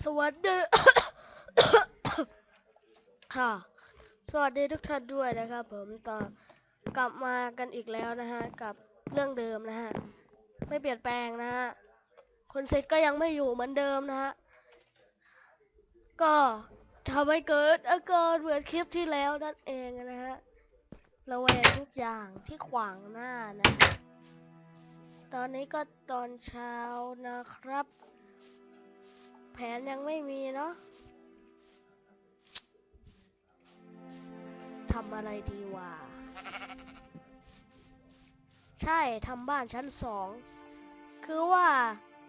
สวัสดีค่ะ สวัสดีทุกท่านด้วยนะครับผมต่อกลับมากันอีกแล้วนะฮะกับเรื่องเดิมนะฮะไม่เปลี่ยนแปลงนะฮะคนเซตก็ยังไม่อยู่เหมือนเดิมนะฮะก็ทำให้เกิดอาการเหมือนคลิปที่แล้วนั่นเองนะฮะระแวงทุกอย่างที่ขวางหน้านะฮะตอนนี้ก็ตอนเช้านะครับ แผนยังไม่มีเนาะทำอะไรดีวะ ใช่ทำบ้านชั้นสอง คือว่า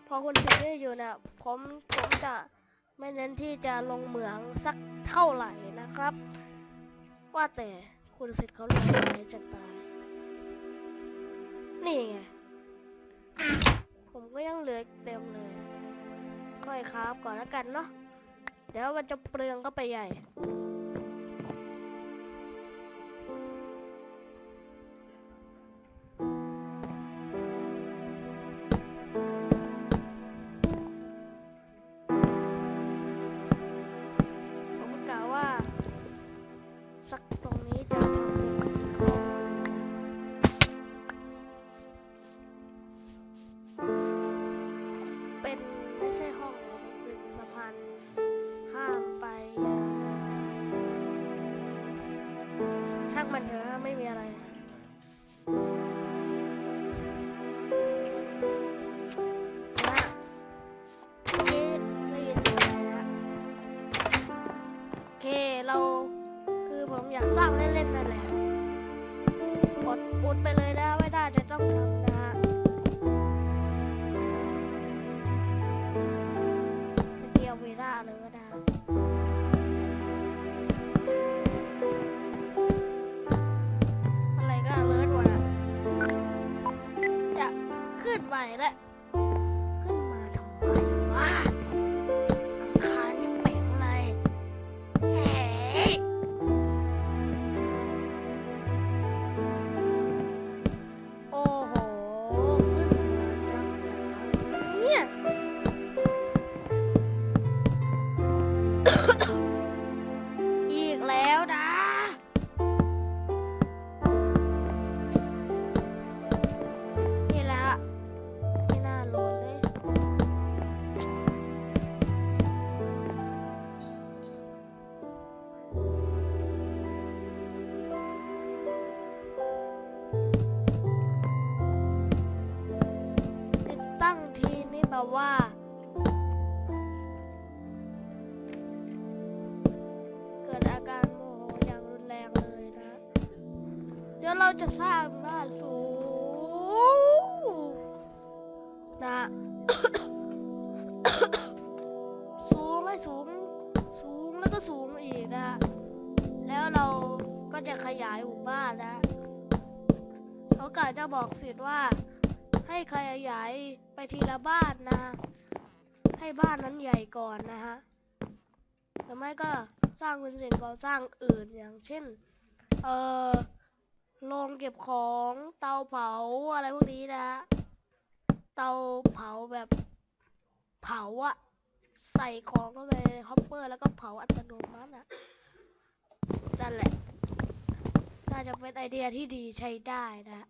พอคุณเสร็จได้อยู่นะผมผมจะไม่เน้นที่จะลงเหมืองสักเท่าไหร่นะครับ ว่าแต่คุณเสร็จเขาลงไหนจะตาย นี่ไง ผมก็ยังเหลือเต็มเลย อยครับก่อนแล้วกันเนาะเดี๋ยวมันจะเปลืองก็ไปใหญ่ เทีนี่แบว่า เกิดอาการโมโหอย่างรุนแรงเลยนะ เดี๋ยวเราจะสร้างบ้านสูงนะสูงไม่สูง สูงแล้วก็สูงอีกนะ แล้วเราก็จะขยายหมู่บ้านนะเขากะจะบอกสิทธิ์ว่าให้ขยายไปทีละบ้านนะ ให้บ้านนั้นใหญ่ก่อนนะฮะหรือไม่ก็สร้างเป็นสิ่งก่อสร้างอื่นอย่างเช่น เอ่อโรงเก็บของเตาเผาอะไรพวกนี้นะฮะเตาเผาแบบเผาอะใส่ของเข้าไปในฮอปเปอร์ แล้วก็เผาอัตโนมัติอะนั่นแหละ น่าจะเป็นไอเดียที่ดีใช้ได้นะ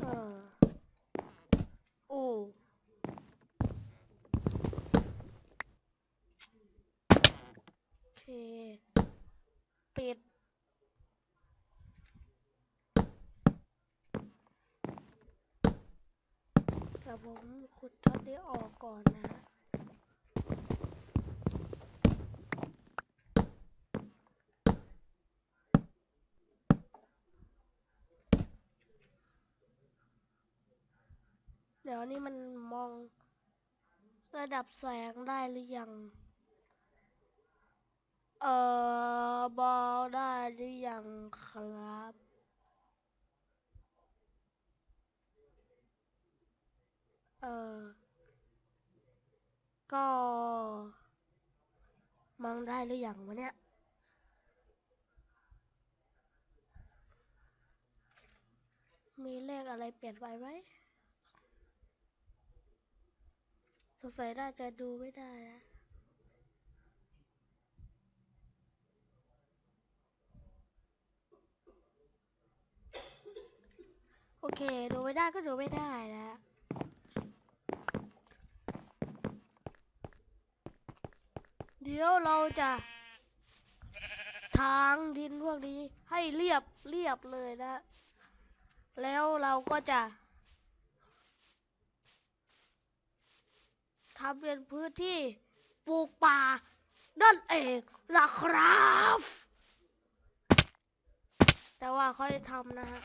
เออโอ้โอเค ปิด แต่ผมขุดท็อตได้ออกก่อนนะ เดี๋ยวนี้มันมองระดับแสงได้หรือยัง เอ่อบอลได้หรือยังครับ เออ ก็มองได้หรือยังวะเนี่ยมีเลขอะไรเปลี่ยนไปไหม งสัยน่าจะดูไม่ได้นะโอเค ดูไม่ได้ก็ดูไม่ได้นะเดี๋ยวเราจะทางดินพวกนี้ให้เรียบเรียบเลยนะ แล้วเราก็จะ ทำเป็นพื้นที่ปลูกป่า นั่นเองนะครับ แต่ว่าค่อยทำนะฮะ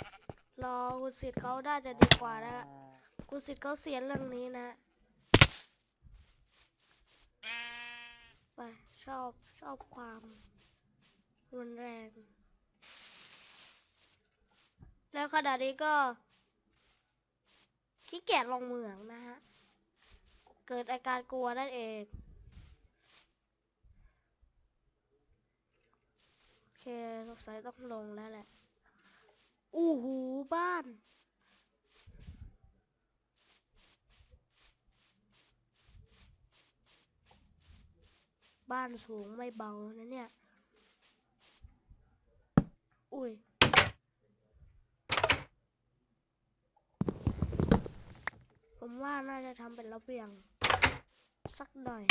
รอคุณสิทธิ์เขาได้จะดีกว่านะฮะคุณสิทธิ์เขาเสียเรื่องนี้นะไปชอบชอบความรุนแรง แล้วขณะนี้ก็ขี้เกียจลงเหมืองนะฮะ เกิดอาการกลัวนั่นเอง โอเคสงสัยต้องลงแล้วแหละ อู้หูบ้าน บ้านสูงไม่เบานะเนี่ย อุ้ยผมว่าน่าจะทำเป็นระเบียง สักหน่อย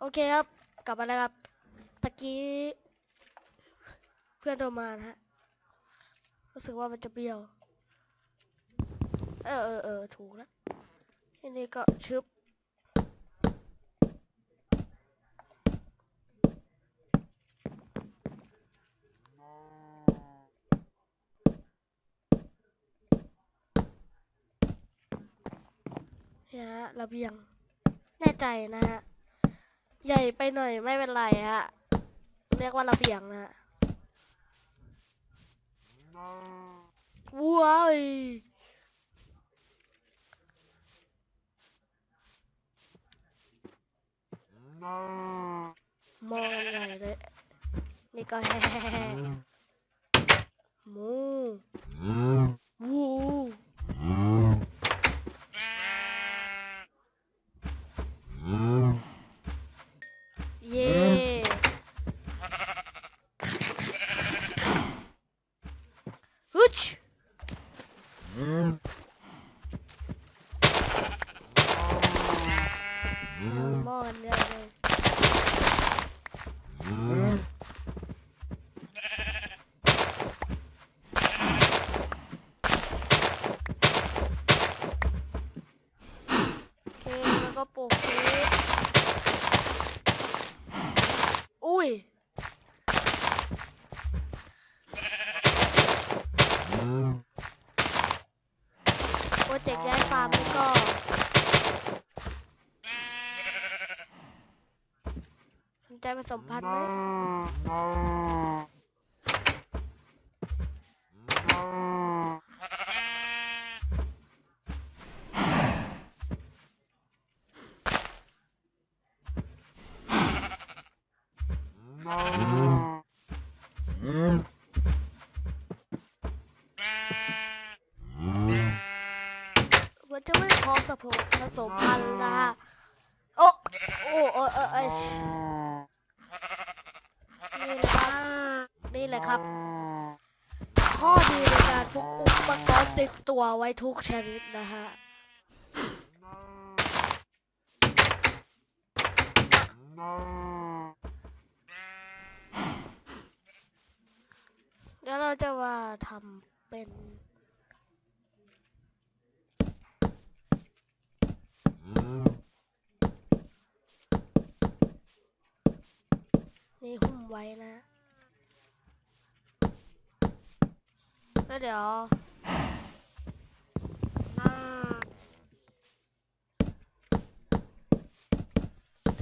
โอเคครับ กลับมาแล้วครับตะกี้ เพื่อนโทรมานะฮะรู้สึกว่ามันจะเบี้ยว เออเออเออถูกแล้วทีนี้ก็ชึบเนี่ยฮะระเบียงแน่ใจนะฮะ ใหญ่ไปหน่อยไม่เป็นไรฮะ เรียกว่าระเบียงนะฮะ ว้ายมองใหญ่เลย นี่ก็แฮ่หมูวูเย่ฮึชมองกันใหญ่เลย โอเค แล้วก็ปลูกพริกอุ้ย โปรเจกต์ย้ายฟาร์มนี่ก็ สน ใจผสมพันธุ์ไหม มันจะไม่พร้อมกับผมผสมพันธุ์นะฮะ โอ้โอ้โอ้เออเออนี่แหละครับ นี่แหละครับ ข้อดีในการพกอุปกรณ์ติดตัว ไว้ทุกชนิดนะฮะเดี๋ยวเราจะมาทำเป็น นี่หุ้มไว้นะ แล้วเดี๋ยว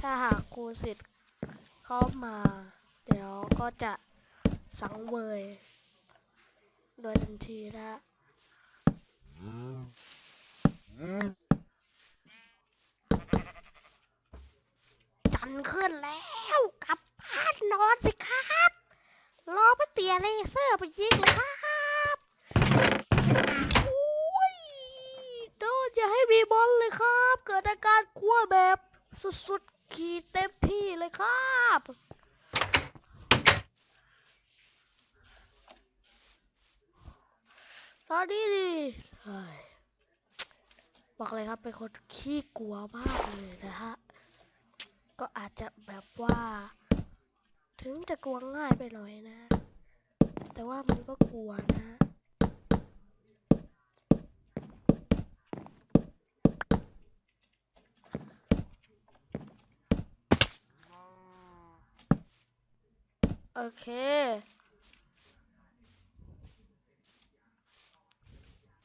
ถ้า หากครูสิทธิ์เข้ามา เดี๋ยวก็จะสังเวย โดยทันทีนะจันขึ้นแล้วกลับบ้านนอนสิครับรอพระเตียเลเซอร์ไปยิงเลยครับโอ้ยโดนอย่าให้มีบอลเลยครับ เกิดอาการกลัวแบบสุด ขีดเต็มที่เลยครับตอนนี้ดิบอกเลยครับเป็นคนขี้กลัวมากเลยนะฮะ ก็อาจจะแบบว่า ถึงจะกลัวง่ายไปหน่อยนะ แต่ว่ามันก็กลัวนะ โอเค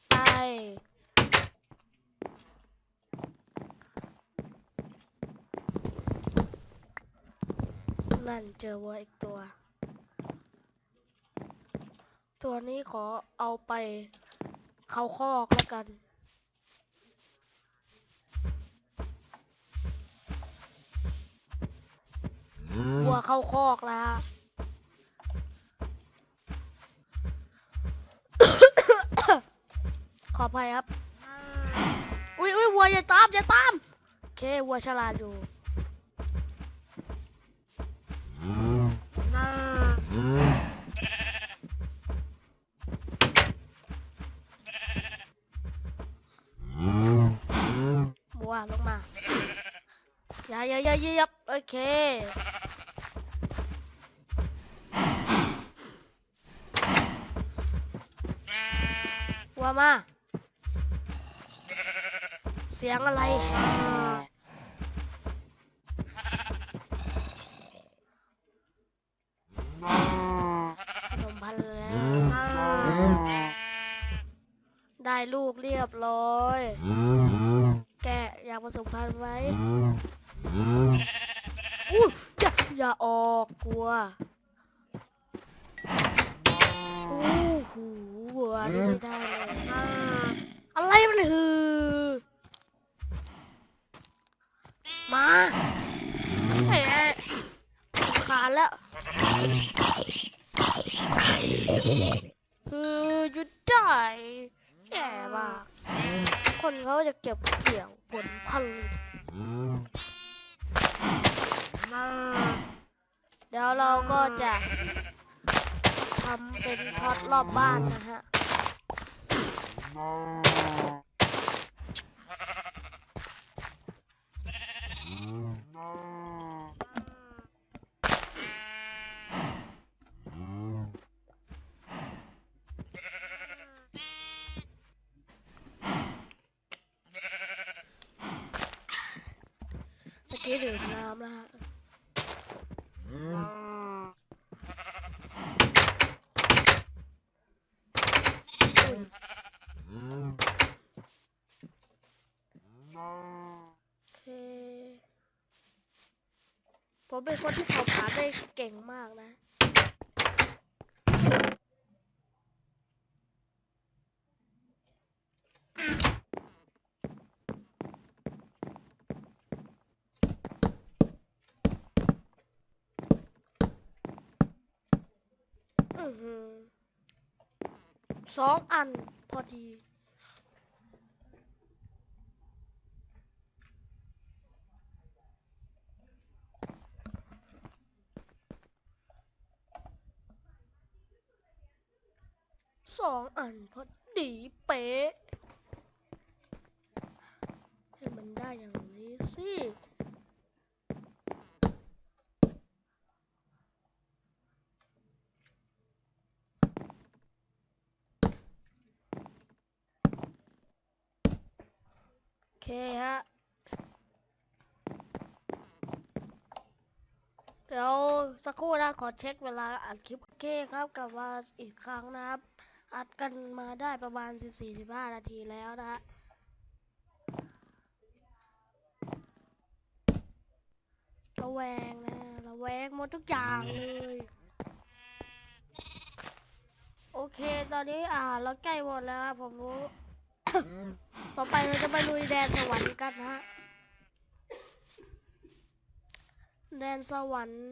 ไป นั่นเจอวัวอีกตัว ตัวนี้ขอเอาไป เข้าคอกแล้วกันวัวเข้าคอกแล้ว ฮะขออภัยครับ อุ้ยอุ้ยวัวอย่าตามอย่าตาม โอเควัวฉลาดอยู่วัวลงมา อย่าอย่าอย่าเหยียบโอเค สียงอะไรแห่นมพันธุ์แล้วได้ลูกเรียบร้อย แกอยากผสมพันธุ์ไว้อู้อย่าอย่าออกกลัวอู้หูวัวนี่ไม่ได้เลยอ่าอะไรมันฮือ มาเอ๊ะขาดแล้วคือหยุดได้แย่มากคนเขาจะเก็บเกี่ยวผลผลิตเดี๋ยวเราก็จะทำเป็นพอดรอบบ้านนะฮะ เมื่อกี้ดื่มน้ำแล้วฮะผมเป็นคนที่เผาผลาญได้เก่งมากนะ สองอันพอดีสองอันพอดีเป๊ะให้มันได้อย่างนี้สิ เคฮะ เดี๋ยวสักครู่นะ ขอเช็คเวลาอัดคลิปโอเคครับกลับมาอีกครั้งนะครับ อัดกันมาได้ประมาณ 14-15 นาทีแล้วนะฮะระแวงนะ ระแวงหมดทุกอย่างเลย โอเค ตอนนี้อ่าเราใกล้หมดแล้วครับผมรู้ ต่อไปเราจะไปลุยแดนสวรรค์กันนะฮะ แดนสวรรค์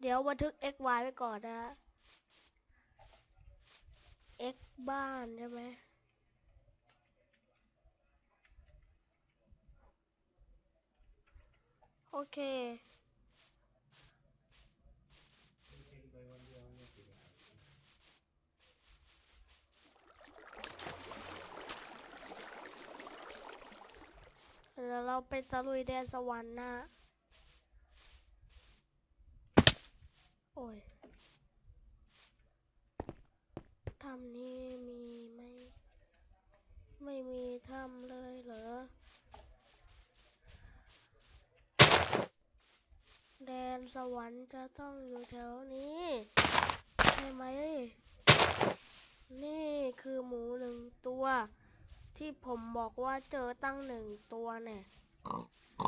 เดี๋ยวบันทึก x y ไว้ก่อนนะฮะ x บ้านใช่ไหมโอเค แล้วเราไปตะลุยแดนสวรรค์นะโอ้ยถ้ำนี้มีไหมไม่มีถ้ำเลยเหรอ แดนสวรรค์จะต้องอยู่แถวนี้ ใช่ไหม นี่คือหมูหนึ่งตัว ที่ผมบอกว่าเจอตั้งหนึ่งตัวเนี่ยโ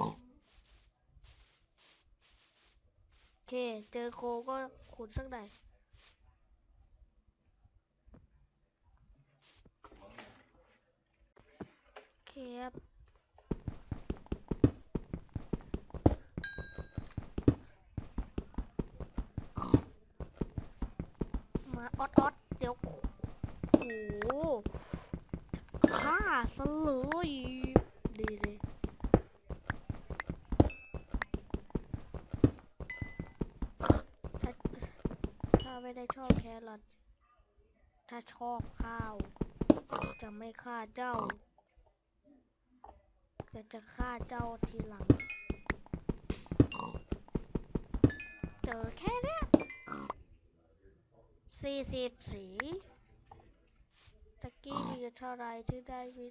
อเค เจอโคก็ขุดสักหน่อยโอเคครับมาออดออดเดี๋ยวโอ้โหาซะเลยดีเลยถ้าถ้าไม่ได้ชอบแครอทถ้าชอบข้าว จะไม่ฆ่าเจ้าแต่จะฆ่าเจ้าทีหลัง เจอแค่เนี้ยสี่สิบสี กี้มีเท่าไรที่ได้วิ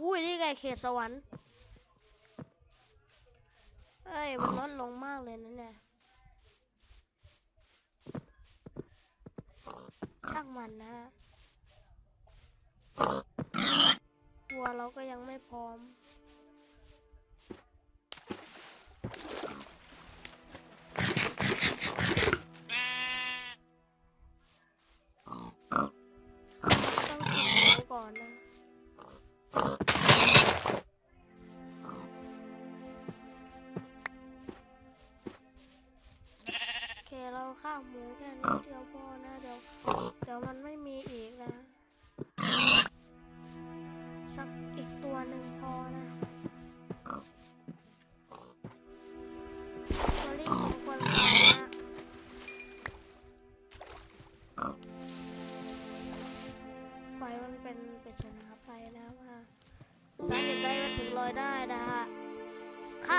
อุ้ยนี่ไงเขตสวรรค์เอ้ยมันลดลงมากเลยนะเนี่ยช่างมันนะฮะวัวเราก็ยังไม่พร้อม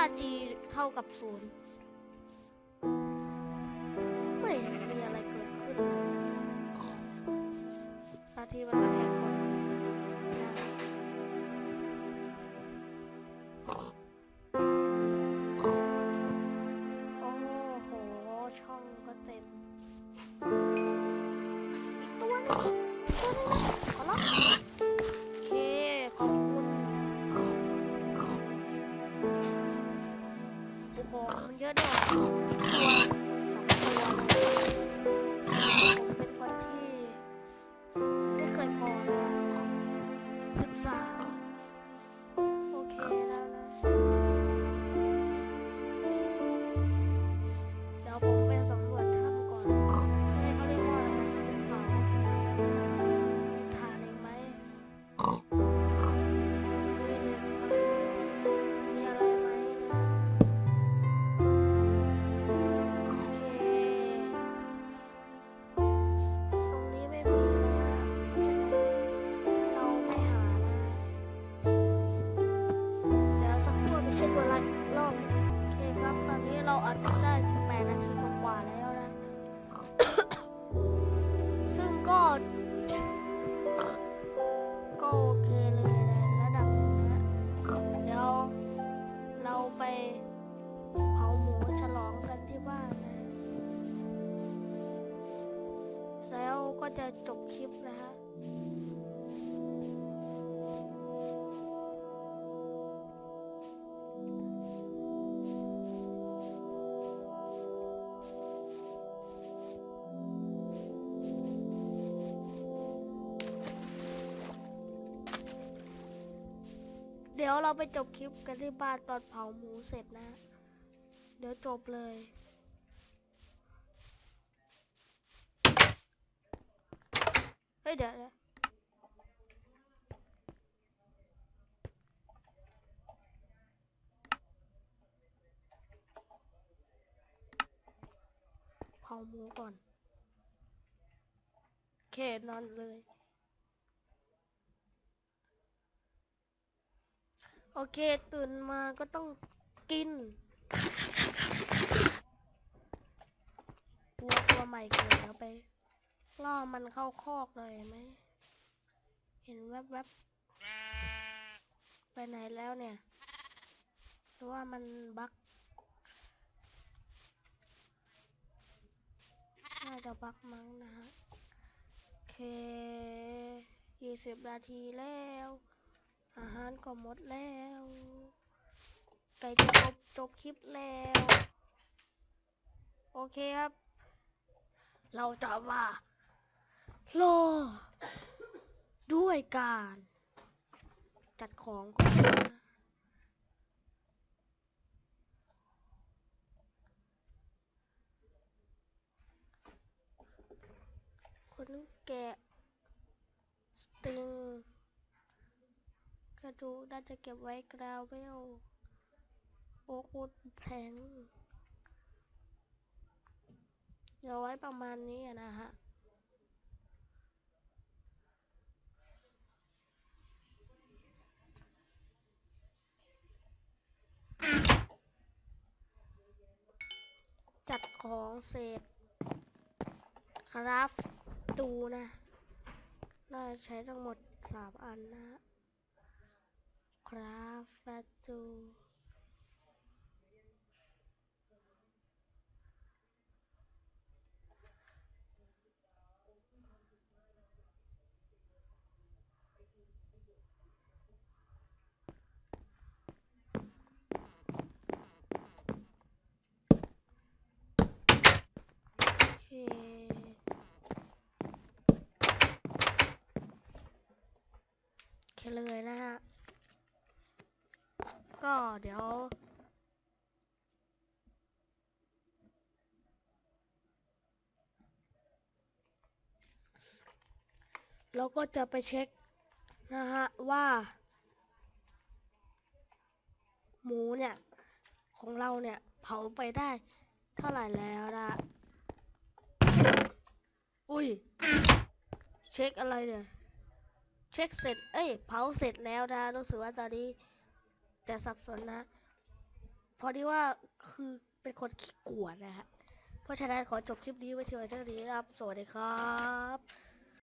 ค่า g เท่ากับศูนย์ จะจบคลิปนะฮะเดี๋ยวเราไปจบคลิปกันที่บ้านตอนเผาหมูเสร็จนะ เดี๋ยวจบเลย เดี๋ยวเดี๋ยวเผาหมูก่อนโอเคนอนเลย โอเค ตื่นมาก็ต้องกินวัวตัวใหม่เกิดแล้วไป ล่อมันเข้าคอกเลยเห็นไหม เห็นแวบๆ ไปไหนแล้วเนี่ยหรือว่ามันบักน่าจะบักมั้งนะฮะโอเคยี่สิบนาทีแล้ว อาหารก็หมดแล้ว ไก่จะจบจบคลิปแล้ว โอเคครับ เราจะมา โลด้วยการ จัดของก่อนนะคนแกะสติงกระดูกน่าจะเก็บไว้กราวเวลโอ้โคตรแพงเดี๋ยวไว้ประมาณนี้นะฮะ จัด ของเสร็จครับตูนะน่าใช้ทั้งหมดสามอันนะ ครับแฟตูโอเค โอเคเลยนะฮะ ก็เดี๋ยว เราก็จะไปเช็คนะฮะว่า หมูเนี่ย ของเราเนี่ยเผาไปได้เท่าไหร่แล้วนะอุ้ย เช็คอะไรเนี่ย เช็คเสร็จ เอ้ย เผาเสร็จแล้วนะ รู้สึกว่าตอนนี้จะสับสนนะเพราะที่ว่าคือเป็นคนขี้กลัวนะฮะ เพราะฉะนั้นขอจบคลิปนี้ไว้เท่านี้นะครับ สวัสดีครับ